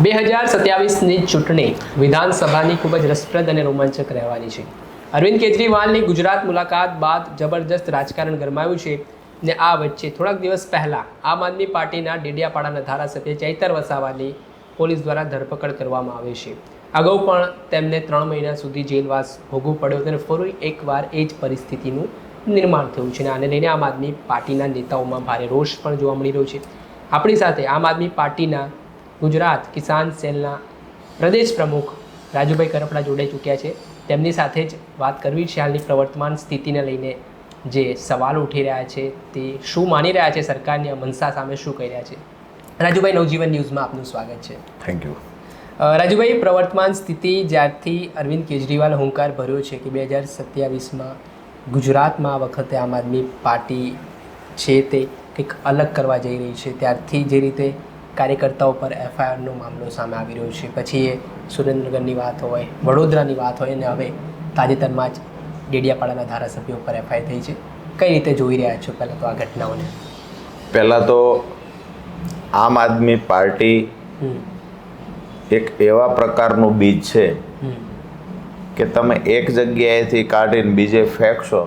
બે હજાર સત્યાવીસની ચૂંટણી વિધાનસભાની ખૂબ જ રસપ્રદ અને રોમાંચક રહેવાની છે. અરવિંદ કેજરીવાલની ગુજરાત મુલાકાત બાદ જબરજસ્ત રાજકારણ ગરમાયું છે ને આ વચ્ચે થોડાક દિવસ પહેલાં આમ આદમી પાર્ટીના ડેડિયાપાડાના ધારાસભ્ય ચૈતર વસાવાની પોલીસ દ્વારા ધરપકડ કરવામાં આવી છે. અગાઉ પણ તેમને ત્રણ મહિના સુધી જેલવાસ ભોગવું પડ્યો અને ફરી એકવાર એ જ પરિસ્થિતિનું નિર્માણ થયું છે અને આને લઈને આમ આદમી પાર્ટીના નેતાઓમાં ભારે રોષ પણ જોવા મળી રહ્યો છે. આપણી સાથે આમ આદમી પાર્ટીના ગુજરાત કિસાન સેલના પ્રદેશ પ્રમુખ રાજુભાઈ કરપડા જોડાઈ ચૂક્યા છે. તેમની સાથે જ વાત કરવી છે હાલની પ્રવર્તમાન સ્થિતિને લઈને. જે સવાલ ઉઠી રહ્યા છે તે શું માની રહ્યા છે સરકારની મનસા સામે શું કહી રહ્યા છે? રાજુભાઈ નવજીવન ન્યૂઝમાં આપનું સ્વાગત છે. થેન્ક યુ રાજુભાઈ પ્રવર્તમાન સ્થિતિ જ્યારથી અરવિંદ કેજરીવાલ હુંકાર ભર્યો છે કે બે હજાર સત્યાવીસમાં ગુજરાતમાં આ વખતે આમ આદમી પાર્ટી છે તે કંઈક અલગ કરવા જઈ રહી છે. ત્યારથી જે રીતે કાર્યકર્તાઓ પર એફઆઈઆરનો મામલો સામે આવી રહ્યો છે. પછી એ સુરેન્દ્રનગરની વાત હોય વડોદરાની વાત હોય અને હવે તાજેતરમાં જ ડેડિયાપાડાના ધારાસભ્યો પર એફઆઈઆર થઈ છે. કઈ રીતે જોઈ રહ્યા છો પહેલાં તો આ ઘટનાઓને? પહેલાં તો આમ આદમી પાર્ટી એક એવા પ્રકારનું બીજ છે કે તમે એક જગ્યાએથી કાઢીને બીજે ફેંકશો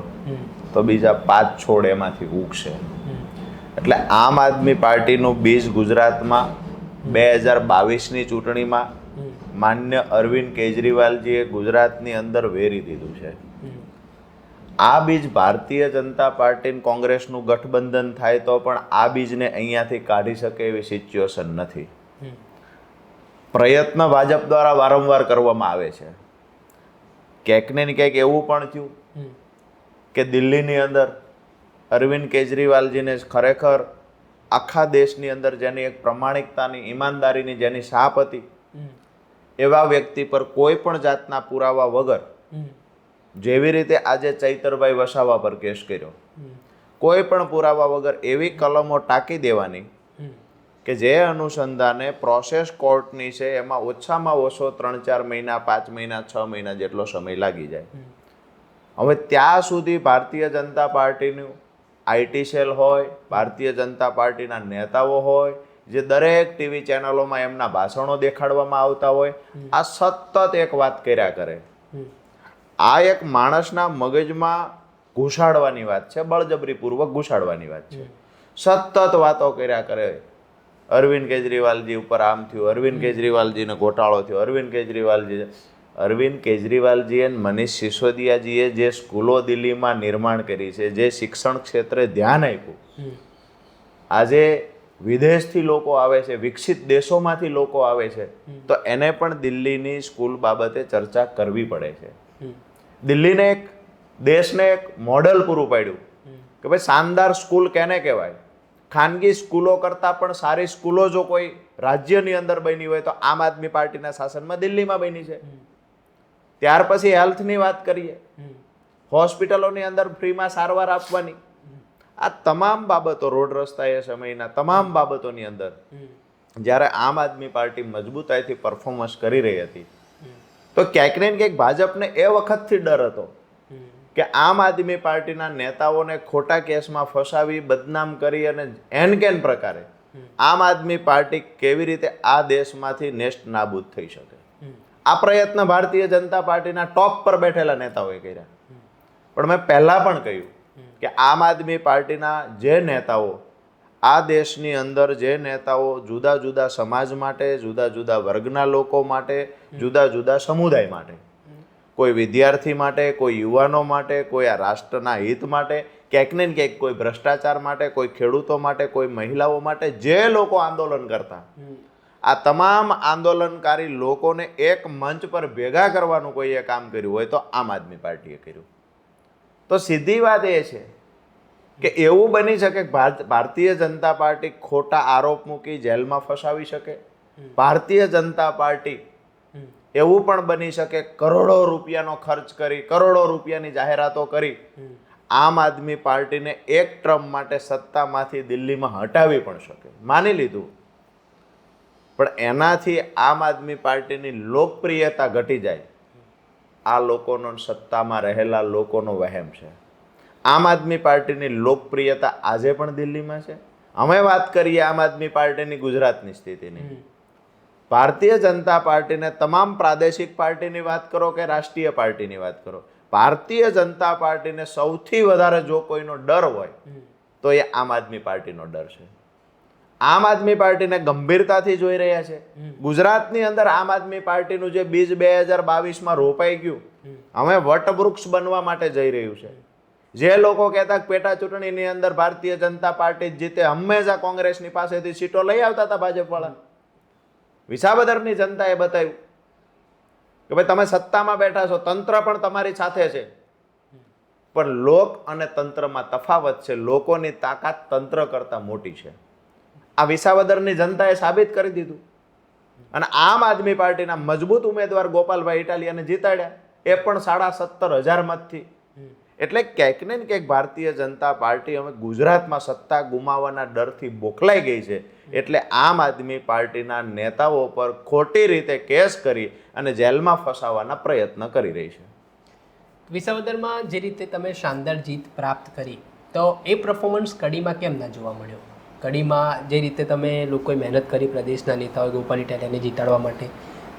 તો બીજા પાંચ છોડ એમાંથી ઉગશે. એટલે આમ આદમી પાર્ટીનું બીજ ગુજરાતમાં બે હજાર બાવીસની ચૂંટણીમાં માન્ય અરવિંદ કેજરીવાલજીએ ગુજરાતની અંદર વેરી દીધું છે. આ બીજ ભારતીય જનતા પાર્ટી કોંગ્રેસનું ગઠબંધન થાય તો પણ આ બીજને અહીંયાથી કાઢી શકે એવી સિચ્યુએશન નથી. પ્રયત્ન ભાજપ દ્વારા વારંવાર કરવામાં આવે છે. ક્યાંક ને ક્યાંક એવું પણ થયું કે દિલ્હીની અંદર અરવિંદ કેજરીવાલજીને ખરેખર આખા દેશની અંદર જેની એક પ્રમાણિકતાની ઈમાનદારીની જેની છાપ હતી એવા વ્યક્તિ પર કોઈ પણ જાતના પુરાવા વગર જેવી રીતે આજે ચૈતરભાઈ વસાવા પર કેસ કર્યો કોઈ પણ પુરાવા વગર એવી કલમો ટાંકી દેવાની કે જે અનુસંધાને પ્રોસેસ કોર્ટની છે એમાં ઓછામાં ઓછો ત્રણ ચાર મહિના પાંચ મહિના છ મહિના જેટલો સમય લાગી જાય. હવે ત્યાં સુધી ભારતીય જનતા પાર્ટીનું આઈટી સેલ હોય ભારતીય જનતા પાર્ટીના નેતાઓ હોય જે દરેક ટીવી ચેનલોમાં એમના ભાષણો દેખાડવામાં આવતા હોય આ સતત એક વાત કર્યા કરે. આ એક માણસના મગજમાં ઘુસાડવાની વાત છે બળજબરીપૂર્વક ઘુસાડવાની વાત છે. સતત વાતો કર્યા કરે. અરવિંદ કેજરીવાલજી ઉપર આમ થયું અરવિંદ કેજરીવાલજીને ઘોટાળો થયો અરવિંદ કેજરીવાલજી અરવિંદ કેજરીવાલજી અને મનીષ સિસોદિયાજીએ જે સ્કૂલો દિલ્હીમાં નિર્માણ કરી છે જે શિક્ષણ ક્ષેત્રે ધ્યાન આપ્યું. આજે વિદેશથી લોકો આવે છે વિકસિત દેશોમાંથી લોકો આવે છે તો એને પણ દિલ્હીની સ્કૂલ બાબતે ચર્ચા કરવી પડે છે. દિલ્હીને એક દેશને એક મોડલ પૂરું પાડ્યું. કે ભાઈ શાનદાર સ્કૂલ કેને કહેવાય? ખાનગી સ્કૂલો કરતાં પણ સારી સ્કૂલો જો કોઈ રાજ્યની અંદર બની હોય તો આમ આદમી પાર્ટીના શાસનમાં દિલ્હીમાં બની છે. ત્યાર પછી હેલ્થની વાત કરીએ. હોસ્પિટલોની અંદર ફ્રીમાં સારવાર આપવાની. આ તમામ બાબતો રોડ રસ્તા એ સમયના તમામ બાબતોની અંદર જ્યારે આમ આદમી પાર્ટી મજબૂતાઈથી પરફોર્મન્સ કરી રહી હતી તો ક્યાંક ને ક્યાંક ભાજપને એ વખતથી ડર હતો કે આમ આદમી પાર્ટીના નેતાઓને ખોટા કેસમાં ફસાવી બદનામ કરી અને એન કેન પ્રકારે આમ આદમી પાર્ટી કેવી રીતે આ દેશમાંથી નેસ્ટ નાબૂદ થઈ શકે? આ પ્રયત્ન ભારતીય જનતા પાર્ટીના ટોપ પર બેઠેલા નેતાઓએ કર્યા. પણ મેં પહેલાં પણ કહ્યું કે આમ આદમી પાર્ટીના જે નેતાઓ, આ દેશની અંદર જે નેતાઓ જુદા જુદા સમાજ માટે, જુદા જુદા વર્ગના લોકો માટે, જુદા જુદા સમુદાય માટે, કોઈ વિદ્યાર્થી માટે, કોઈ યુવાનો માટે, કોઈ આ રાષ્ટ્રના હિત માટે, ક્યાંક ને ક્યાંક કોઈ ભ્રષ્ટાચાર માટે, કોઈ ખેડૂતો માટે, કોઈ મહિલાઓ માટે જે લોકો આંદોલન કરતા આ તમામ આંદોલનકારી લોકોને એક મંચ પર ભેગા કરવાનું કોઈએ કામ કર્યું હોય તો આમ આદમી પાર્ટીએ કર્યું. તો સીધી વાત એ છે કે એવું બની શકે ભારતીય જનતા પાર્ટી ખોટા આરોપ મૂકી જેલમાં ફસાવી શકે. ભારતીય જનતા પાર્ટી એવું પણ બની શકે કરોડો રૂપિયાનો ખર્ચ કરી કરોડો રૂપિયાની જાહેરાતો કરી આમ આદમી પાર્ટીને એક ટ્રમ માટે સત્તામાંથી દિલ્હીમાં હટાવી પણ શકે. માની લીધું. પણ એનાથી આમ આદમી પાર્ટીની લોકપ્રિયતા ઘટી જાય. આ લોકોનો સત્તામાં રહેલા લોકોનો વહેમ છે. આમ આદમી પાર્ટીની લોકપ્રિયતા આજે પણ દિલ્હીમાં છે. અમે વાત કરીએ આમ આદમી પાર્ટીની ગુજરાતની સ્થિતિની. ભારતીય જનતા પાર્ટીને તમામ પ્રાદેશિક પાર્ટીની વાત કરો કે રાષ્ટ્રીય પાર્ટીની વાત કરો? ભારતીય જનતા પાર્ટીને સૌથી વધારે જો કોઈનો ડર હોય તો એ આમ આદમી પાર્ટીનો ડર છે. આમ આદમી પાર્ટીને ગંભીરતાથી જોઈ રહ્યા છે. ગુજરાતની અંદર આમ આદમી પાર્ટીનું જે બીજ બે હજાર બાવીસમાં રોપાઈ ગયું હવે વટવૃક્ષ બનવા માટે જઈ રહ્યું છે. જે લોકો કહેતા કે પેટા ચૂંટણીની અંદર ભારતીય જનતા પાર્ટી જીતે હંમેશા કોંગ્રેસની પાસેથી સીટો લઈ આવતા હતા ભાજપવાળા. વિસાવદરની જનતાએ બતાવ્યું કે ભાઈ તમે સત્તામાં બેઠા છો તંત્ર પણ તમારી સાથે છે. પણ લોક અને તંત્રમાં તફાવત છે લોકોની તાકાત તંત્ર કરતાં મોટી છે. આ વિસાવદરની જનતાએ સાબિત કરી દીધું. અને આમ આદમી પાર્ટીના મજબૂત ઉમેદવાર ગોપાલભાઈ ઇટાલિયાને જીતાડ્યા, એ પણ સાડા સત્તર હજાર મતથી. એટલે ક્યાંક ને ક્યાંક ભારતીય જનતા પાર્ટી હવે ગુજરાતમાં સત્તા ગુમાવવાના ડરથી બોખલાઈ ગઈ છે. એટલે આમ આદમી પાર્ટીના નેતાઓ પર ખોટી રીતે કેસ કરી અને જેલમાં ફસાવવાના પ્રયત્ન કરી રહી છે. વિસાવદરમાં જે રીતે તમે શાનદાર જીત પ્રાપ્ત કરી, તો એ પરફોર્મન્સ કડીમાં કેમ ના જોવા મળ્યો? કડીમાં જે રીતે તમે લોકોએ મહેનત કરી પ્રદેશના નેતાઓએ ગોપાલ ઇટાલિયાને જીતાડવા માટે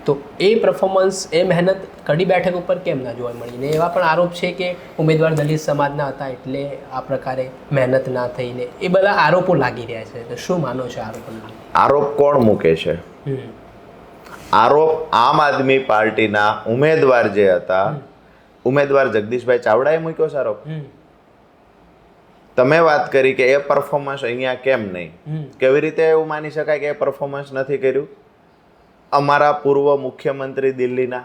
તો એ પરફોર્મન્સ એ મહેનત કડી બેઠક ઉપર કેમ ના જોવા મળી? ને એવા પણ આરોપ છે કે ઉમેદવાર દલિત સમાજના હતા એટલે આ પ્રકારે મહેનત ના થઈને એ બધા આરોપો લાગી રહ્યા છે. તો શું માનો છો આરોપોને આરોપ કોણ મૂકે છે? આરોપ આમ આદમી પાર્ટીના ઉમેદવાર જે હતા ઉમેદવાર જગદીશભાઈ ચાવડાએ મૂક્યો છે આરોપ? તમે વાત કરી કે એ પરફોર્મન્સ અહીંયા કેમ નહીં? કેવી રીતે એવું માની શકાય કે એ પરફોર્મન્સ નથી કર્યું? અમારા પૂર્વ મુખ્યમંત્રી દિલ્હીના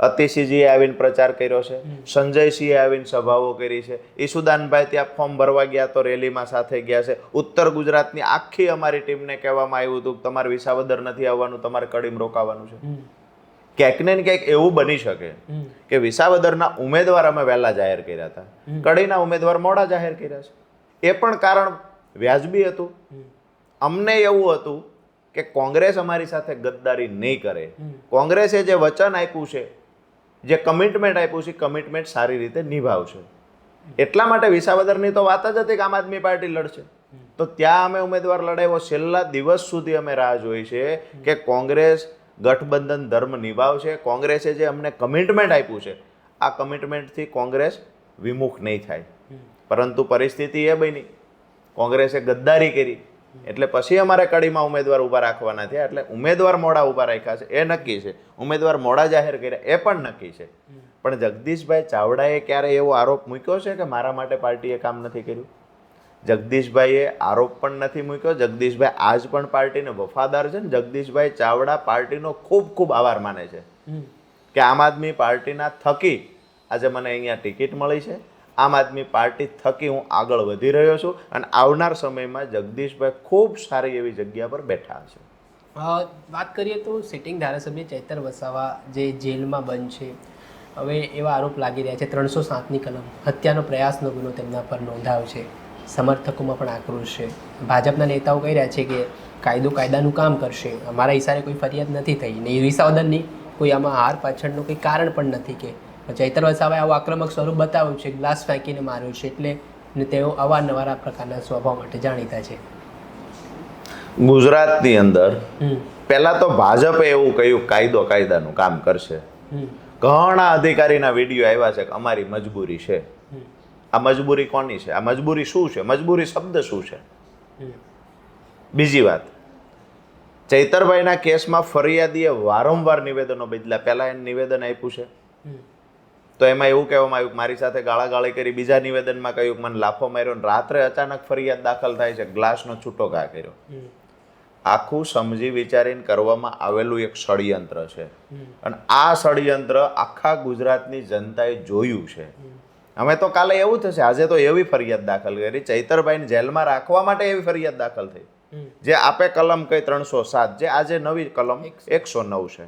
અતિશીજીએ આવીને પ્રચાર કર્યો છે. સંજયસિંહે આવીને સભાઓ કરી છે. ઈસુદાનભાઈ ત્યાં ફોર્મ ભરવા ગયા તો રેલીમાં સાથે ગયા છે. ઉત્તર ગુજરાતની આખી અમારી ટીમને કહેવામાં આવ્યું હતું કે તમારે વિસાવદર નથી આવવાનું તમારે કડીમ રોકાવાનું છે. ક્યાંક ને ક્યાંક એવું બની શકે કે વિસાવદરના ઉમેદવાર અમે વહેલા જાહેર કર્યા હતા. કડીના ઉમેદવાર મોડા જાહેર કર્યા છે. એ પણ કારણ વ્યાજબી હતું. અમને એવું હતું કે કોંગ્રેસ અમારી સાથે ગદ્દારી નહીં કરે. કોંગ્રેસે જે વચન આપ્યું છે જે કમિટમેન્ટ આપ્યું છે કમિટમેન્ટ સારી રીતે નિભાવશે. એટલા માટે વિસાવદરની તો વાત જ હતી કે આમ આદમી પાર્ટી લડશે. તો ત્યાં અમે ઉમેદવાર લડાવ્યો. છેલ્લા દિવસ સુધી અમે રાહ જોઈ છે કે કોંગ્રેસ ગઠબંધન ધર્મ નિભાવશે. કોંગ્રેસે જે અમને કમિટમેન્ટ આપ્યું છે આ કમિટમેન્ટથી કોંગ્રેસ વિમુખ નહીં થાય. પરંતુ પરિસ્થિતિ એ બની. કોંગ્રેસે ગદ્દારી કરી. એટલે પછી અમારે કડીમાં ઉમેદવાર ઊભા રાખવાના થયા. એટલે ઉમેદવાર મોડા ઊભા રાખ્યા છે. એ નક્કી છે. ઉમેદવાર મોડા જાહેર કર્યા. એ પણ નક્કી છે. પણ જગદીશભાઈ ચાવડાએ ક્યારે એવો આરોપ મૂક્યો છે કે મારા માટે પાર્ટીએ કામ નથી કર્યું? જગદીશભાઈએ આરોપ પણ નથી મૂક્યો. જગદીશભાઈ આજ પણ પાર્ટીને વફાદાર છે ને જગદીશભાઈ ચાવડા પાર્ટીનો ખૂબ ખૂબ આભાર માને છે. કે આમ આદમી પાર્ટીના થકી આજે મને અહીંયા ટિકિટ મળી છે. આમ આદમી પાર્ટી થકી હું આગળ વધી રહ્યો છું અને આવનાર સમયમાં જગદીશભાઈ ખૂબ સારી એવી જગ્યા પર બેઠા છે. વાત કરીએ તો સિટિંગ ધારાસભ્ય ચૈતર વસાવા જે જેલમાં બંધ છે હવે એવા આરોપ લાગી રહ્યા છે. ત્રણસો સાતની કલમ હત્યાનો પ્રયાસનો ગુનો તેમના પર નોંધાયો છે. સમર્થકોમાં પણ આક્રોશ છે. ભાજપના નેતાઓ કહી રહ્યા છે કે કાયદો કાયદાનું કામ કરશે. અમારા ઈશારે કોઈ ફરિયાદ નથી થઈ. ને વિસાવદનની કોઈ આમાં હાર પાછળનું કોઈ કારણ પણ નથી કે ચૈતર વસાવાએ આવું આક્રમક સ્વરૂપ બતાવ્યું છે ગ્લાસ ફેંકીને માર્યો છે એટલે ને તેઓ અવારનવાર આ પ્રકારના સ્વભાવ માટે જાણીતા છે. ગુજરાતની અંદર પહેલા તો ભાજપે એવું કહ્યું કાયદો કાયદાનું કામ કરશે. ઘણા અધિકારીના વીડિયો આવ્યા છે કે અમારી મજબૂરી છે. આ મજબૂરી કોની છે? આ મજબૂરી શું છે? મજબૂરી શબ્દ શું છે? બીજી વાત. ચૈતરભાઈના કેસમાં ફરિયાદીએ વારંવાર નિવેદનો બદલા પહેલાં એને નિવેદન આપ્યું છે. તો એમાં એવું કહેવામાં આવ્યું મારી સાથે ગાળાગાળી કરી બીજા નિવેદનમાં કહ્યું મને લાફો માર્યો રાત્રે અચાનક ફરિયાદ દાખલ થાય છે ગ્લાસનો છૂટો ઘા કર્યો. આખું સમજી વિચારીને કરવામાં આવેલું એક ષડયંત્ર છે. અને આ ષડયંત્ર આખા ગુજરાતની જનતાએ જોયું છે. અમે તો કાલે એવું થશે આજે તો એવી ફરિયાદ દાખલ કરી. ચૈતરભાઈને જેલમાં રાખવા માટે એવી ફરિયાદ દાખલ થઈ. જે આપે કલમ કઈ ત્રણસો સાત જે આજે નવી કલમ એકસો. નવ છે.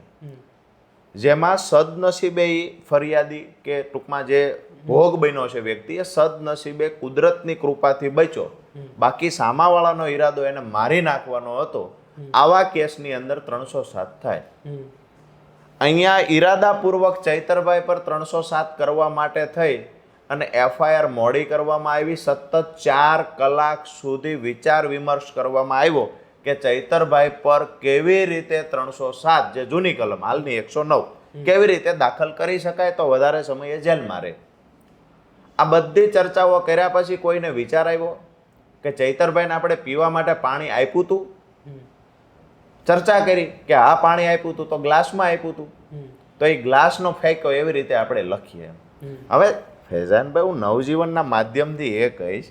જેમાં સદનસીબે ફરિયાદી કે ટૂંકમાં જે ભોગ બન્યો છે વ્યક્તિ એ સદનસીબે કુદરતની કૃપાથી બચ્યો. બાકી સામાવાળાનો ઈરાદો એને મારી નાખવાનો હતો. આવા કેસની અંદર ત્રણસો સાત થાય. અહીંયા ઈરાદાપૂર્વક ચૈતરભાઈ પર ત્રણસો સાત કરવા માટે થઈ. અને એફઆઈઆર મોડી કરવામાં આવી સતત ચાર કલાક સુધી વિચાર વિમર્શ કરવામાં આવ્યો કે ચૈતરભાઈ પર કેવી રીતે ત્રણસો સાત જે જૂની કલમ હાલની એકસો નવ કેવી રીતે દાખલ કરી શકાય તો વધારે સમયે જેલમાં રહે. આ બધી ચર્ચાઓ કર્યા પછી કોઈને વિચાર આવ્યો કે ચૈતરભાઈને આપણે પીવા માટે પાણી આપ્યું હતું ચર્ચા કરી કે આ પાણી આપ્યું હતું તો ગ્લાસમાં આપ્યું હતું તો એ ગ્લાસનો ફેંકો એવી રીતે આપણે લખીએ. હવે ફેઝાનભાઈ હું નવજીવનના માધ્યમથી એ કહીશ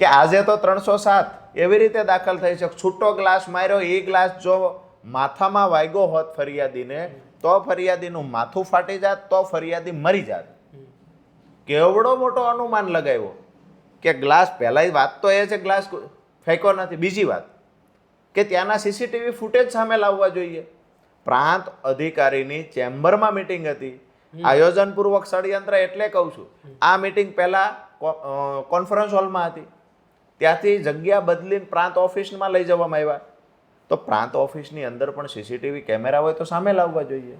કે આજે તો ત્રણસો સાત એવી રીતે દાખલ થઈ છે. છૂટો ગ્લાસ માર્યો એ ગ્લાસ જો માથામાં વાગ્યો હોત ફરિયાદીને તો ફરિયાદીનું માથું ફાટી જાત તો ફરિયાદી મરી જાત. કેવડો મોટો અનુમાન લગાવ્યો કે ગ્લાસ પહેલાં વાત તો એ છે ગ્લાસ ફેંકો નથી. બીજી વાત કે ત્યાંના સીસીટીવી ફૂટેજ સામે લાવવા જોઈએ. પ્રાંત અધિકારીની ચેમ્બરમાં મિટિંગ હતી. આયોજનપૂર્વક ષડયંત્ર એટલે કહું છું. આ મિટિંગ પહેલા કોન્ફરન્સ હોલમાં હતી. ત્યાંથી જગ્યા બદલીને પ્રાંત ઓફિસમાં લઈ જવામાં આવ્યા. તો પ્રાંત ઓફિસની અંદર પણ સીસીટીવી કેમેરા હોય તો સામે લાવવા જોઈએ.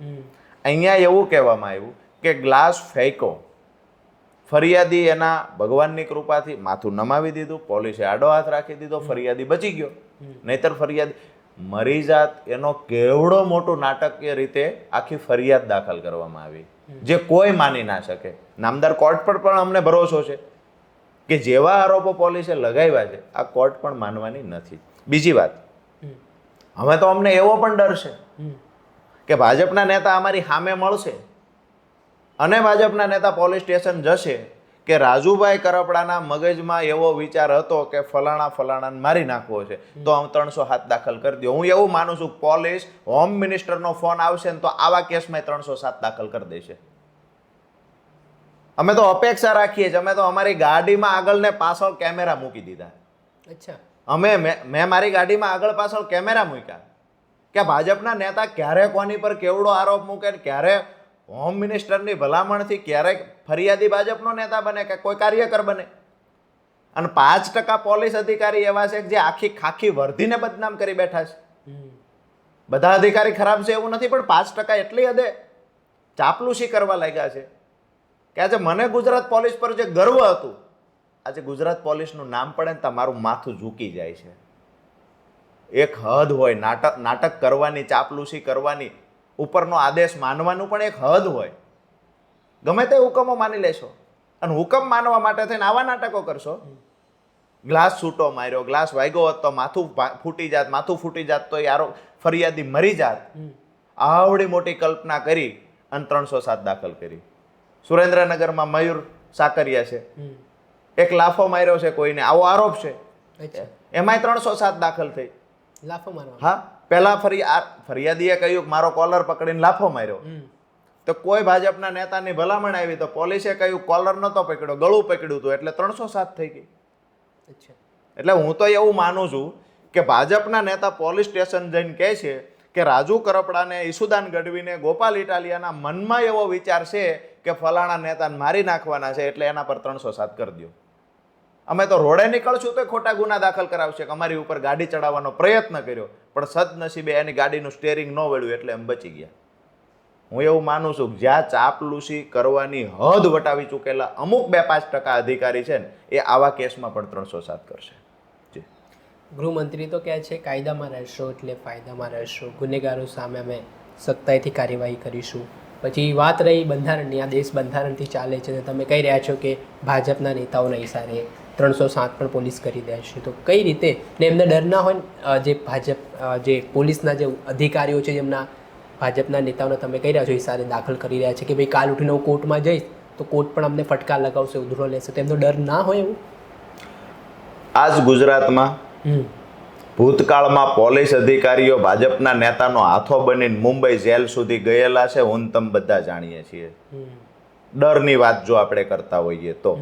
અહીંયા એવું કહેવામાં આવ્યું કે ગ્લાસ ફેંકો. ફરિયાદી એના ભગવાનની કૃપાથી માથું નમાવી દીધું પોલીસે આડો હાથ રાખી દીધો ફરિયાદી બચી ગયો. નહીતર ફરિયાદી મરી જાત એનો કેવડો મોટો નાટકીય રીતે આખી ફરિયાદ દાખલ કરવામાં આવી. જે કોઈ માની ના શકે. નામદાર કોર્ટ પર પણ અમને ભરોસો છે કે જેવા આરોપો પોલીસે લગાવ્યા છે આ કોર્ટ પણ માનવાની નથી. બીજી વાત. હવે તો અમને એવો પણ ડર છે કે ભાજપના નેતા અમારી સામે મળશે અને ભાજપના નેતા પોલીસ સ્ટેશન જશે કે રાજુભાઈ કરપડાના મગજમાં એવો વિચાર હતો કે ફલાણા ફલાણાને મારી નાખવો છે તો હું ત્રણસો હાથ દાખલ કરી દો. હું એવું માનું છું પોલીસ હોમ મિનિસ્ટરનો ફોન આવશે ને તો આવા કેસમાં ત્રણસો સાત દાખલ કરી દેશે. અમે તો અપેક્ષા રાખીએ છીએ અમે તો અમારી ગાડીમાં આગળ ને પાછળ કેમેરા મૂકી દીધા. અચ્છા. અમે મેં મેં મારી ગાડીમાં આગળ પાછળ કેમેરા મૂક્યા. કે ભાજપના નેતા ક્યારે કોની પર કેવડો આરોપ મૂકે ક્યારે હોમ મિનિસ્ટરની ભલામણથી ક્યારેક ફરિયાદી ભાજપનો નેતા બને કે કોઈ કાર્યકર બને? અને પાંચ ટકા પોલીસ અધિકારી એવા છે કે જે આખી ખાખી વર્ધીને બદનામ કરી બેઠા છે. બધા અધિકારી ખરાબ છે એવું નથી પણ પાંચ ટકા એટલી હદે ચાપલુસી કરવા લાગ્યા છે. કે આજે મને ગુજરાત પોલીસ પર જે ગર્વ હતું આજે ગુજરાત પોલીસનું નામ પડે ને તમારું માથું ઝૂકી જાય છે. એક હદ હોય નાટક નાટક કરવાની ચાપલુસી કરવાની ઉપરનો આદેશ માનવાનું પણ એક હદ હોય. ગમે તે હુકમો માની લેશો. અને હુકમ માનવા માટે થઈને આવા નાટકો કરશો. ગ્લાસ છૂટો માર્યો ગ્લાસ વાગ્યો હોત તો માથું ફૂટી જાત માથું ફૂટી જાત તો યારો ફરિયાદી મરી જાત. આવડી મોટી કલ્પના કરી અને ત્રણસો સાત દાખલ કરી. સુરેન્દ્રનગરમાં મયુર સાકરિયા છે. એક લાફો માર્યો છે કોઈને. આવો આરોપ છે. એમાંય ત્રણસો સાત દાખલ થઈ. લાફો મારો હા પહેલા ફરી ફરિયાદીએ કહ્યું કે મારો કોલર પકડીને લાફો માર્યો. તો કોઈ ભાજપના નેતાની ભલામણ આવી તો પોલીસે કહ્યું કોલર નહોતો પકડ્યો ગળું પકડ્યું હતું એટલે ત્રણસો સાત થઈ ગઈ. એટલે હું તો એવું માનું છું કે ભાજપના નેતા પોલીસ સ્ટેશન જઈને કહે છે કે રાજુ કરપડાને ઈસુદાન ગઢવીને ગોપાલ ઇટાલિયાના મનમાં એવો વિચાર છે કે ફલાણા નેતાને મારી નાખવાના છે એટલે એના પર ત્રણસો સાત કરી દો અમે તો રોડે નીકળશું તો ખોટા ગુના દાખલ કરાવશે કે અમારી ઉપર ગાડી ચડાવવાનો પ્રયત્ન કર્યો પણ સદનસીબે એની ગાડીનું સ્ટેરિંગ ન વળ્યું એટલે એમ બચી ગયા. હું એવું માનું છું કે જ્યાં ચાપલુસી કરવાની હદ વટાવી ચૂકેલા અમુક બે પાંચ ટકા અધિકારી છે ને, એ આવા કેસમાં પણ ત્રણસો સાત કરશે. ગૃહમંત્રી તો કહે છે, કાયદામાં રહેશો એટલે ફાયદામાં રહેશો. ગુનેગારો સામે અમે સખ્તાઈથી કાર્યવાહી કરીશું. પછી વાત રહી બંધારણની, આ દેશ બંધારણથી ચાલે છે તમે કહી રહ્યા છો કે ભાજપના નેતાઓના ઇશારે ત્રણસો સાત પણ પોલીસ કરી દેશે તો કઈ રીતે? ને એમને ડર ના હોય જે ભાજપ જે પોલીસના જે અધિકારીઓ છે જેમના ભાજપના નેતાઓને તમે કહી રહ્યા છો ઇશારે દાખલ કરી રહ્યા છે કે ભાઈ કાલ ઉઠીને હું કોર્ટમાં જઈશ તો કોર્ટ પણ અમને ફટકાર લગાવશે ઉધરો લેશે તો એમનો ડર ના હોય એવું? આજ ગુજરાતમાં ભૂતકાળમાં પોલીસ અધિકારીઓ ભાજપના નેતાનો હાથો બનીને મુંબઈ જેલ સુધી ગયેલા છે હું તમે બધા જાણીએ છીએ. ડરની વાત જો આપણે કરતા હોઈએ તો.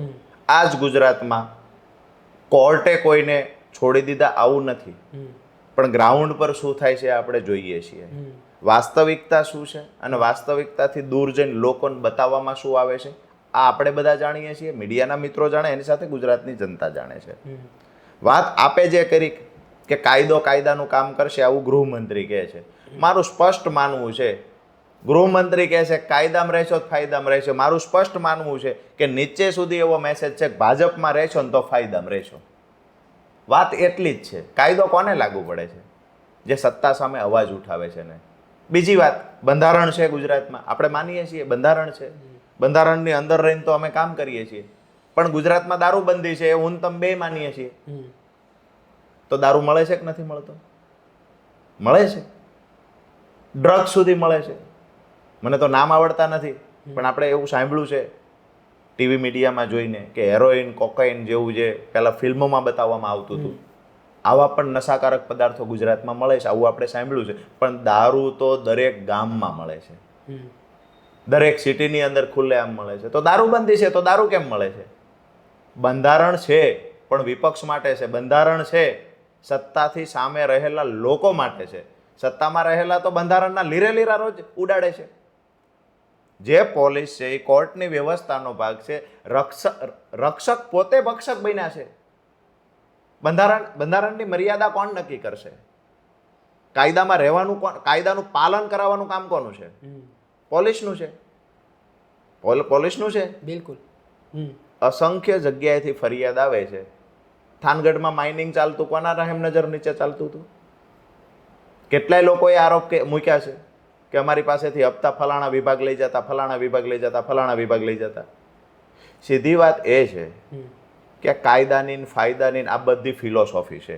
આજ ગુજરાતમાં કોર્ટે કોઈને છોડી દીધા આવું નથી. પણ ગ્રાઉન્ડ પર શું થાય છે આપણે જોઈએ છીએ. વાસ્તવિકતા શું છે? અને વાસ્તવિકતાથી દૂર જઈને લોકોને બતાવવામાં શું આવે છે? આ આપણે બધા જાણીએ છીએ મીડિયાના મિત્રો જાણે એની સાથે ગુજરાતની જનતા જાણે છે. વાત આપે જે કરી કે કાયદો કાયદાનું કામ કરશે આવું ગૃહમંત્રી કહે છે. મારું સ્પષ્ટ માનવું છે ગૃહમંત્રી કહે છે કાયદામાં રહેશો તો ફાયદામાં રહેશો. મારું સ્પષ્ટ માનવું છે કે નીચે સુધી એવો મેસેજ છે કે ભાજપમાં રહેશો ને તો ફાયદામાં રહેશો. વાત એટલી જ છે. કાયદો કોને લાગુ પડે છે? જે સત્તા સામે અવાજ ઉઠાવે છે ને બીજી વાત બંધારણ છે ગુજરાતમાં. આપણે માનીએ છીએ બંધારણ છે. બંધારણની અંદર રહીને તો અમે કામ કરીએ છીએ. પણ ગુજરાતમાં દારૂબંધી છે એ હું તમે બે માનીએ છીએ. તો દારૂ મળે છે કે નથી મળતો? મળે છે. ડ્રગ્સ સુધી મળે છે. મને તો નામ આવડતા નથી પણ આપણે એવું સાંભળ્યું છે ટીવી મીડિયામાં જોઈને કે હેરોઇન કોકાઇન જેવું જે પહેલાં ફિલ્મોમાં બતાવવામાં આવતું હતું. આવા પણ નશાકારક પદાર્થો ગુજરાતમાં મળે છે આવું આપણે સાંભળ્યું છે. પણ દારૂ તો દરેક ગામમાં મળે છે. દરેક સિટીની અંદર ખુલ્લેઆમ મળે છે. તો દારૂબંધી છે તો દારૂ કેમ મળે છે? બંધારણ છે પણ વિપક્ષ માટે છે. બંધારણ છે સત્તાથી સામે રહેલા લોકો માટે છે. સત્તામાં રહેલા તો બંધારણના લીરે લીરા રોજ ઉડાડે છે. જે પોલીસ છે એ કોર્ટની વ્યવસ્થાનો ભાગ છે. રક્ષક રક્ષક પોતે ભક્ષક બન્યા છે. બંધારણ બંધારણની મર્યાદા કોણ નક્કી કરશે? કાયદામાં રહેવાનું કોણ કાયદાનું પાલન કરાવવાનું કામ કોનું છે? પોલીસનું છે. પોલ- પોલીસનું છે? બિલકુલ. અસંખ્ય જગ્યાએથી ફરિયાદ આવે છે. થાનગઢમાં માઇનિંગ ચાલતું કોના રહેમ નજર નીચે ચાલતું હતું? કેટલાય લોકોએ આરોપ કે મૂક્યા છે કે અમારી પાસેથી હપ્તા ફલાણા વિભાગ લઈ જતા ફલાણા વિભાગ લઈ જતા ફલાણા વિભાગ લઈ જતા. સીધી વાત એ છે. કે કાયદાની ફાયદાની આ બધી ફિલોસોફી છે.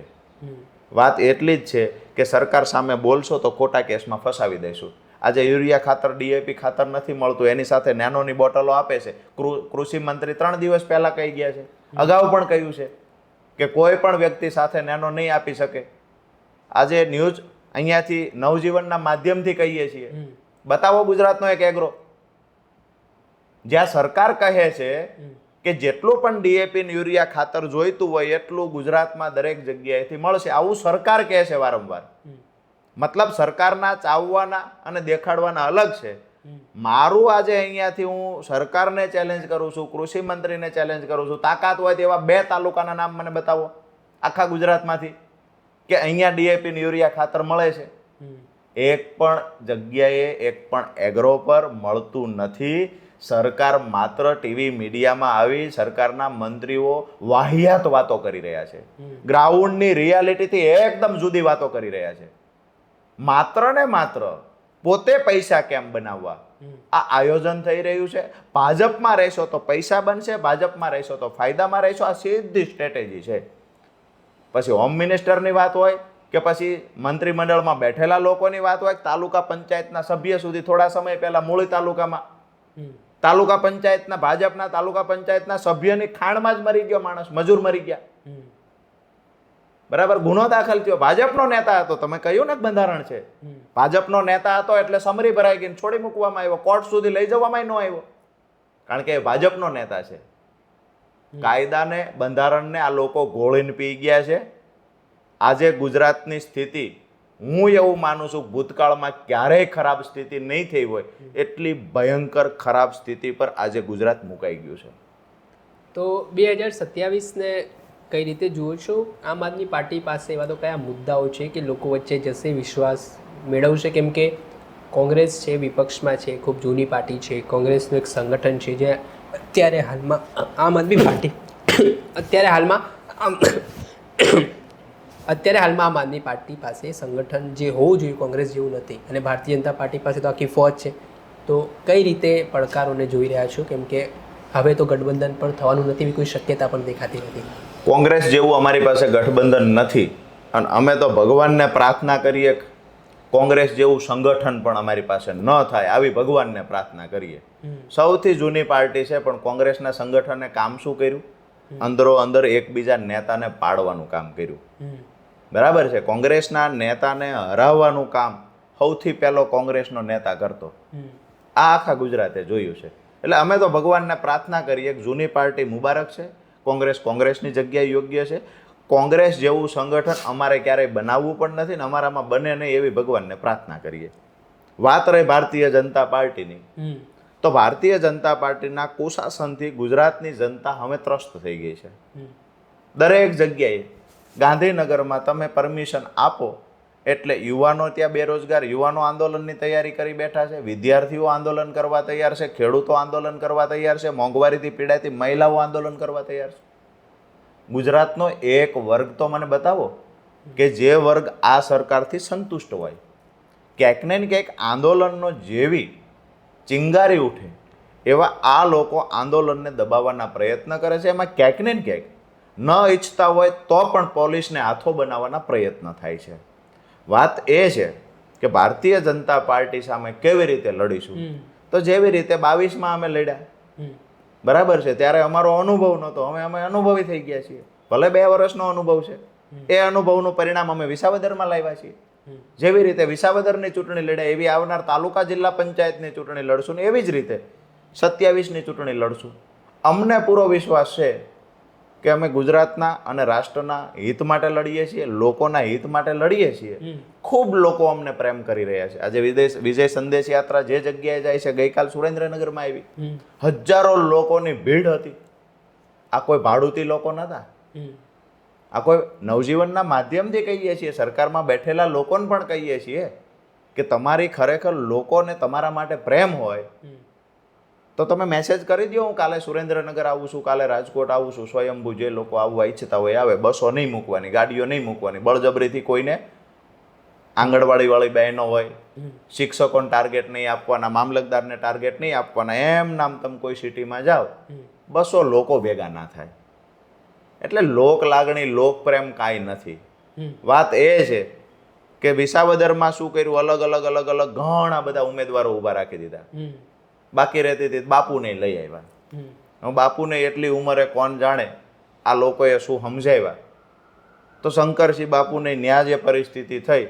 વાત એટલી જ છે કે સરકાર સામે બોલશો તો ખોટા કેસમાં ફસાવી દઈશું. આજે યુરિયા ખાતર ડીએપી ખાતર નથી મળતું એની સાથે નેનોની બોટલો આપે છે. કૃષિ મંત્રી ત્રણ દિવસ પહેલા કહી ગયા છે. અગાઉ પણ કહ્યું છે કે કોઈ પણ વ્યક્તિ સાથે નેનો નહીં આપી શકે. આજે ન્યૂઝ અહીંયાથી નવજીવનના માધ્યમથી કહીએ છીએ. બતાવો ગુજરાતનો એક એગ્રો જ્યાં સરકાર કહે છે. કે જેટલું પણ ડીએપી યુરિયા ખાતર જોઈતું હોય એટલું ગુજરાતમાં દરેક જગ્યાએથી મળશે. આવું સરકાર કહે છે વારંવાર. મતલબ સરકારના ચાવવાના અને દેખાડવાના અલગ છે. મારું આજે અહીંયાથી હું સરકારને ચેલેન્જ કરું છું કૃષિ મંત્રીને ચેલેન્જ કરું છું. તાકાત હોય તેવા બે તાલુકાના નામ મને બતાવો આખા ગુજરાતમાંથી કે અહીંયા ડીએપી યુરિયા ખાતર મળે છે. એક પણ જગ્યાએ એક પણ એગ્રો પર મળતું નથી. સરકાર માત્ર ટીવી મીડિયામાં આવી સરકારના મંત્રીઓ વાહિયાત વાતો કરી રહ્યા છે. ગ્રાઉન્ડની રિયાલિટીથી એકદમ જુદી વાતો કરી રહ્યા છે. માત્ર ને માત્ર પોતે પૈસા કેમ બનાવવા? આ આયોજન થઈ રહ્યું છે. ભાજપમાં રહેશો તો પૈસા બનશે ભાજપમાં રહેશો તો ફાયદામાં રહેશો આ સીધી સ્ટ્રેટેજી છે. પછી હોમ મિનિસ્ટરની વાત હોય કે પછી મંત્રીમંડળમાં બેઠેલા લોકોની વાત હોય તાલુકા પંચાયતના સભ્ય સુધી થોડા સમય પહેલા મૂળી તાલુકામાં. તાલુકા પંચાયતના ભાજપના તાલુકા પંચાયતના સભ્યની ખાણમાં જ મરી ગયો માણસ મજૂર મરી ગયા. બરાબર? ગુનો દાખલ થયો. ભાજપનો નેતા હતો. તમે કહ્યું ને બંધારણ છે. ભાજપનો નેતા હતો એટલે સમરી ભરાઈ ગઈ છોડી મૂકવામાં આવ્યો. કોર્ટ સુધી લઈ જવામાં ન આવ્યો. કારણ કે એ ભાજપનો નેતા છે. કાયદાને બંધારણને આ લોકો ગોળીને પી ગયા છે. આજે ગુજરાતની સ્થિતિ હું એવું માનું છું, ભૂતકાળમાં ક્યારેય ખરાબ સ્થિતિ નહીં થઈ હોય, એટલી ભયંકર ખરાબ સ્થિતિ પર આજે ગુજરાત મુકાઈ ગયું છે. તો બે હજાર સત્યાવીસને કઈ રીતે જુઓ છો? આમ આદમી પાર્ટી પાસે એવા તો કયા મુદ્દાઓ છે કે લોકો વચ્ચે જશે વિશ્વાસ મેળવશે? કેમ કે કોંગ્રેસ છે, વિપક્ષમાં છે, ખૂબ જૂની પાર્ટી છે, કોંગ્રેસનું એક સંગઠન છે, જે અત્યારે હાલમાં આમ આદમી પાર્ટી, અત્યારે હાલમાં આમ અત્યારે હાલમાં આમ આદમી પાર્ટી પાસે સંગઠન જે હોવું જોઈએ કોંગ્રેસ જેવું નથી અને ભારતીય જનતા પાર્ટી પાસે તો આખી ફોજ છે. તો કઈ રીતે પડકારોને જોઈ રહ્યા છો? કેમ કે હવે તો ગઠબંધન પણ થવાનું નથી એવી કોઈ શક્યતા પણ દેખાતી નથી. કોંગ્રેસ જેવું અમારી પાસે ગઠબંધન નથી અને અમે તો ભગવાનને પ્રાર્થના કરીએ. કોંગ્રેસ જેવું સંગઠન પણ અમારી પાસે ન થાય આવી ભગવાનને પ્રાર્થના કરીએ. સૌથી જૂની પાર્ટી છે પણ કોંગ્રેસના સંગઠને કામ શું કર્યું? અંદરો અંદર એકબીજા નેતાને પાડવાનું કામ કર્યું. બરાબર છે? કોંગ્રેસના નેતાને હરાવવાનું કામ સૌથી પહેલો કોંગ્રેસનો નેતા કરતો. આ આખા ગુજરાતે જોયું છે. એટલે અમે તો ભગવાનને પ્રાર્થના કરીએ કે જૂની પાર્ટી મુબારક છે. કોંગ્રેસ કોંગ્રેસની જગ્યાએ યોગ્ય છે. કોંગ્રેસ જેવું સંગઠન અમારે ક્યારેય બનાવવું પણ નથી ને અમારામાં બને નહીં એવી ભગવાનને પ્રાર્થના કરીએ. વાત રહી ભારતીય જનતા પાર્ટીની. તો ભારતીય જનતા પાર્ટીના કુશાસનથી ગુજરાતની જનતા હવે ત્રસ્ત થઈ ગઈ છે. દરેક જગ્યાએ ગાંધીનગરમાં તમે પરમિશન આપો એટલે યુવાનો ત્યાં બેરોજગાર, યુવાનો આંદોલનની તૈયારી કરી બેઠા છે, વિદ્યાર્થીઓ આંદોલન કરવા તૈયાર છે, ખેડૂતો આંદોલન કરવા તૈયાર છે, મોંઘવારીથી પીડાતી મહિલાઓ આંદોલન કરવા તૈયાર છે. ગુજરાતનો એક વર્ગ તો મને બતાવો કે જે વર્ગ આ સરકારથી સંતુષ્ટ હોય. ક્યાંક ને ક્યાંક આંદોલનનો જેવી ચિંગારી ઉઠે એવા આ લોકો આંદોલનને દબાવવાના પ્રયત્ન કરે છે. એમાં ક્યાંક ને ક્યાંક ન ઈચ્છતા હોય તો પણ પોલીસને હાથો બનાવવાના પ્રયત્ન થાય છે. વાત એ છે કે ભારતીય જનતા પાર્ટી સામે કેવી રીતે લડીશું? તો જેવી રીતે બાવીસમાં અમે લડ્યા. બરાબર છે. ત્યારે અમારો અનુભવ નહોતો. અમે અમે અનુભવી થઈ ગયા છીએ. ભલે બે વર્ષનો અનુભવ છે. એ અનુભવનું પરિણામ અમે વિસાવદરમાં લાવ્યા છીએ. જેવી રીતે વિસાવદરની ચૂંટણી લડ્યા એવી આવનાર તાલુકા જિલ્લા પંચાયતની ચૂંટણી લડશું ને એવી જ રીતે સત્યાવીસની ચૂંટણી લડશું. અમને પૂરો વિશ્વાસ છે કે અમે ગુજરાતના અને રાષ્ટ્રના હિત માટે લડીએ છીએ લોકોના હિત માટે લડીએ છીએ. ખૂબ લોકો અમને પ્રેમ કરી રહ્યા છે આજે વિદેશ વિજય સંદેશ યાત્રા જે જગ્યાએ જાય છે ગઈકાલ સુરેન્દ્રનગરમાં આવી હજારો લોકોની ભીડ હતી આ કોઈ ભાડુતી લોકો નહોતા. આ કોઈ નવજીવનના માધ્યમથી કહીએ છીએ સરકારમાં બેઠેલા લોકોને પણ કહીએ છીએ કે તમારી ખરેખર લોકોને તમારા માટે પ્રેમ હોય. તો તમે મેસેજ કરી દો હું કાલે સુરેન્દ્રનગર આવું છું કાલે રાજકોટ આવું છું સ્વયંભૂ જે લોકો આવવા ઈચ્છતા હોય આવે બસો નહીં મૂકવાની ગાડીઓ નહીં મૂકવાની બળજબરીથી કોઈને આંગણવાડીવાળી બહેનો હોય શિક્ષકોને ટાર્ગેટ નહીં આપવાના મામલતદારને ટાર્ગેટ નહીં આપવાના એમ નામ તમે કોઈ સિટીમાં જાઓ. બસો લોકો ભેગા ના થાય. એટલે લોક લાગણી લોક પ્રેમ કાંઈ નથી. વાત એ છે કે વિસાવદરમાં શું કર્યું? અલગ અલગ અલગ અલગ ઘણા બધા ઉમેદવારો ઊભા રાખી દીધા. બાકી રહેતી હતી બાપુને લઈ આવ્યા. બાપુને એટલી ઉંમરે કોણ જાણે આ લોકોએ શું સમજાવ્યા? તો શંકરસિંહ બાપુને ન્યા જે પરિસ્થિતિ થઈ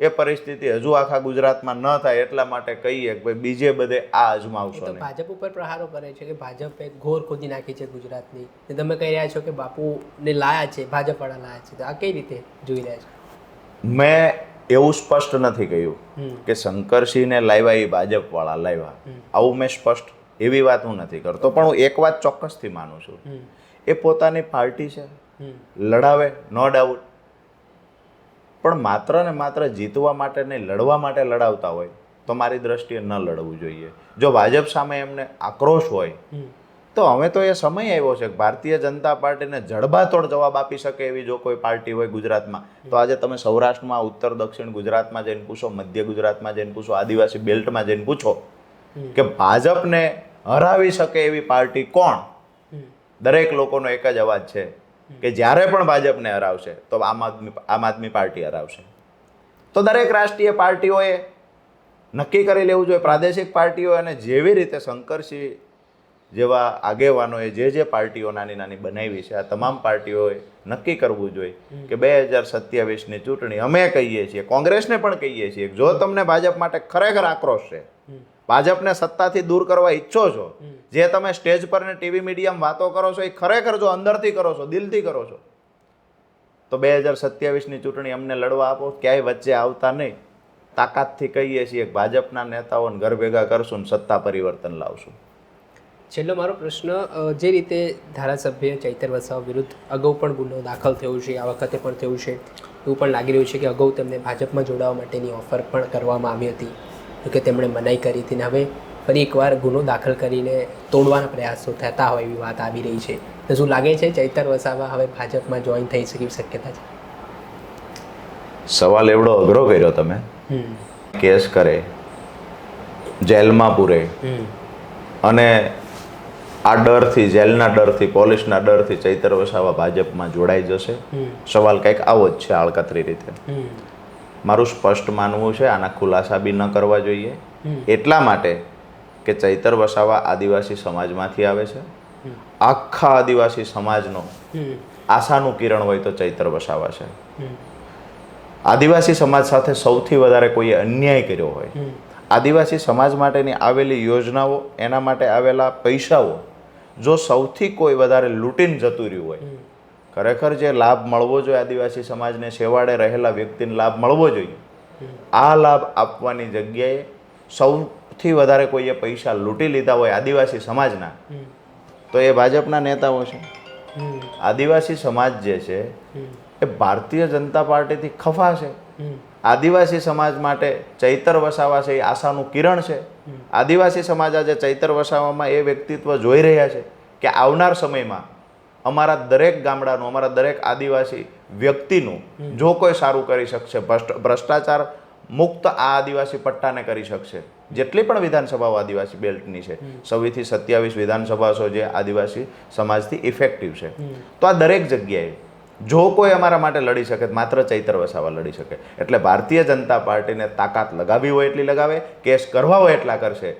એ પરિસ્થિતિ હજુ આખા ગુજરાતમાં ન થાય એટલા માટે કહીએ કે ભાઈ બીજે બધે આ અજમાવશો તો ભાજપ ઉપર પ્રહારો કરે છે કે ભાજપે ઘોર ખોદી નાખી છે ગુજરાતની. ને તમે કહી રહ્યા છો કે બાપુને લાયા છે ભાજપવાળા લાયા છે. તો આ કઈ રીતે જોઈ રહ્યા છો? મેં એવું સ્પષ્ટ નથી કહ્યું. કે શંકરસિંહને લાવ્યા એ ભાજપવાળા લાવ્યા. આવું મેં સ્પષ્ટ એવી વાત હું નથી કરતો પણ હું એક વાત ચોક્કસથી માનું છું. એ પોતાની પાર્ટી છે. લડાવે નો ડાઉટ પણ માત્ર ને માત્ર જીતવા માટે નહીં લડવા માટે લડાવતા હોય તો મારી દ્રષ્ટિએ ન લડવું જોઈએ. જો ભાજપ સામે એમને આક્રોશ હોય. તો હવે તો એ સમય આવ્યો છે કે ભારતીય જનતા પાર્ટીને જડબાતોડ જવાબ આપી શકે એવી જો કોઈ પાર્ટી હોય ગુજરાતમાં. તો આજે તમે સૌરાષ્ટ્રમાં ઉત્તર દક્ષિણ ગુજરાતમાં જઈને પૂછો મધ્ય ગુજરાતમાં જઈને પૂછો આદિવાસી બેલ્ટમાં જઈને પૂછો કે ભાજપને હરાવી શકે એવી પાર્ટી કોણ? દરેક લોકોનો એક જ અવાજ છે કે જ્યારે પણ ભાજપને હરાવશે તો આમ આદમી આમ આદમી પાર્ટી હરાવશે. તો દરેક રાષ્ટ્રીય પાર્ટીઓએ નક્કી કરી લેવું જોઈએ પ્રાદેશિક પાર્ટીઓ અને જેવી રીતે શંકરસિંહ જેવા આગેવાનોએ જે જે પાર્ટીઓ નાની નાની બનાવી છે આ તમામ પાર્ટીઓએ નક્કી કરવું જોઈએ કે બે હજાર સત્યાવીસની ચૂંટણી અમે કહીએ છીએ કોંગ્રેસને પણ કહીએ છીએ જો તમને ભાજપ માટે ખરેખર આક્રોશ છે. ભાજપને સત્તાથી દૂર કરવા ઈચ્છો છો જે તમે સ્ટેજ પર ને ટીવી મીડિયામાં વાતો કરો છો એ ખરેખર જો અંદરથી કરો છો દિલથી કરો છો તો બે હજાર સત્યાવીસની ચૂંટણી અમને લડવા આપો ક્યાંય વચ્ચે આવતા નહીં. તાકાતથી કહીએ છીએ ભાજપના નેતાઓને ઘર ભેગા કરશું ને સત્તા પરિવર્તન લાવશું. છેલ્લો મારો પ્રશ્ન જે રીતે ધારાસભ્ય ચૈતર વસાવા વિરુદ્ધ અગાઉ પણ ગુનો દાખલ થયો છે આ વખતે પણ થયું છે એવું પણ લાગી રહ્યું છે કે અગાઉ તેમને ભાજપમાં જોડાવા માટેની ઓફર પણ કરવામાં આવી હતી કે તેમણે મનાઈ કરી હતી ને હવે ફરી એકવાર ગુનો દાખલ કરીને તોડવાના પ્રયાસો થતા હોય એવી વાત આવી રહી છે. તો શું લાગે છે ચૈતર વસાવા હવે ભાજપમાં જોઈન થઈ શકે શક્યતા છે? સવાલ એવડો અઘરો કર્યો તમે. કેસ કરે જેલમાં પૂરે. અને આ ડરથી જેલના ડરથી પોલીસના ડરથી ચૈતર વસાવા ભાજપમાં જોડાઈ જશે. સવાલ કંઈક આવો જ છે આળકતરી રીતે. મારું સ્પષ્ટ માનવું છે આના ખુલાસા બી ન કરવા જોઈએ. એટલા માટે કે ચૈતર વસાવા આદિવાસી સમાજમાંથી આવે છે. આખા આદિવાસી સમાજનો આશાનું કિરણ હોય તો ચૈતર વસાવા છે. આદિવાસી સમાજ સાથે સૌથી વધારે કોઈએ અન્યાય કર્યો હોય. આદિવાસી સમાજ માટેની આવેલી યોજનાઓ એના માટે આવેલા પૈસાઓ જો સૌથી કોઈ વધારે લૂંટીને જતું રહ્યું હોય ખરેખર જે લાભ મળવો જોઈએ આદિવાસી સમાજને છેવાડે રહેલા વ્યક્તિને લાભ મળવો જોઈએ. આ લાભ આપવાની જગ્યાએ સૌથી વધારે કોઈએ પૈસા લૂંટી લીધા હોય આદિવાસી સમાજના તો એ ભાજપના નેતાઓ છે. આદિવાસી સમાજ જે છે એ ભારતીય જનતા પાર્ટીથી ખફા છે. આદિવાસી સમાજ માટે ચૈતર વસાવા છે એ આશાનું કિરણ છે. આદિવાસી સમાજ આજે ચૈતર વસાવામાં એ વ્યક્તિત્વ જોઈ રહ્યા છે કે આવનાર સમયમાં અમારા દરેક ગામડાનું અમારા દરેક આદિવાસી વ્યક્તિનું જો કોઈ સારું કરી શકશે ભ્રષ્ટ- ભ્રષ્ટાચાર મુક્ત આ આદિવાસી પટ્ટાને કરી શકશે. જેટલી પણ વિધાનસભાઓ આદિવાસી બેલ્ટની છે છવ્વીસથી સત્યાવીસ વિધાનસભાઓ જે આદિવાસી સમાજથી ઇફેક્ટિવ છે. તો આ દરેક જગ્યાએ જો કોઈ અમારા માટે લડી શકે, માત્ર ચૈતર વસાવા લડી શકે. એટલે ભારતીય જનતા પાર્ટીને તાકાત લગાવી હોય એટલી લગાવે, કેસ કરવા હોય એટલા કરશે.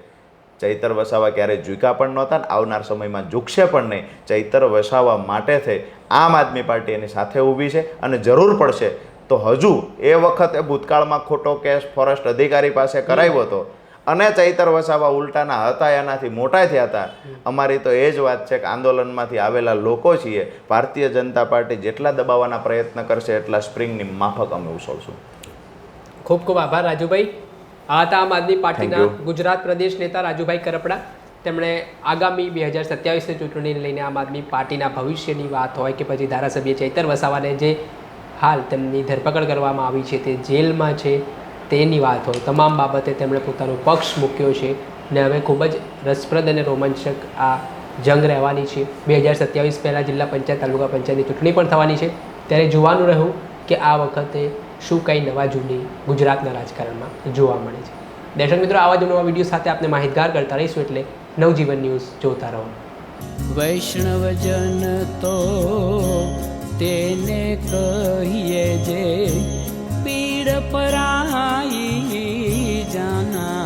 ચૈતર વસાવા ક્યારેય ઝૂકા પણ નહોતા ને આવનાર સમયમાં ઝૂકશે પણ નહીં. ચૈતર વસાવા માટે થઈ આમ આદમી પાર્ટી એની સાથે ઊભી છે અને જરૂર પડશે. તો હજુ એ વખતે ભૂતકાળમાં ખોટો કેસ ફોરેસ્ટ અધિકારી પાસે કરાવ્યો હતો અને ચૈતર વસાવા ઉલટાના હતા એનાથી મોટા થયા હતા. અમારી તો એ જ વાત છે કે આંદોલનમાંથી આવેલા લોકો છીએ ભારતીય જનતા પાર્ટી જેટલા દબાવવાના પ્રયત્ન કરશે એટલા સ્પ્રિંગની માફક અમે ઉછળશું. ખૂબ ખૂબ આભાર રાજુભાઈ. આ હતા આમ આદમી પાર્ટીના ગુજરાત પ્રદેશ નેતા રાજુભાઈ કરપડા. તેમણે આગામી બે હજાર સત્યાવીસની ચૂંટણીને લઈને આમ આદમી પાર્ટીના ભવિષ્યની વાત હોય કે પછી ધારાસભ્ય ચૈતર વસાવાને જે હાલ તેમની ધરપકડ કરવામાં આવી છે તે જેલમાં છે. તેની વાત હોય. તમામ બાબતે તેમણે પોતાનો પક્ષ મૂક્યો છે ને હવે ખૂબ જ રસપ્રદ અને રોમાંચક આ જંગ રહેવાની છે. બે હજાર સત્યાવીસ પહેલાં જિલ્લા પંચાયત, તાલુકા પંચાયતની ચૂંટણી પણ થવાની છે. ત્યારે જોવાનું રહ્યું કે આ વખતે શું કંઈ નવા જૂની ગુજરાતના રાજકારણમાં જોવા મળે છે. દર્શક મિત્રો, આવા જ વીડિયો સાથે આપણે માહિતગાર કરતા રહીશું એટલે નવજીવન ન્યૂઝ જોતા રહો. વૈષ્ણવજન તો તેને કહીએ જે पीड़ पराई जाना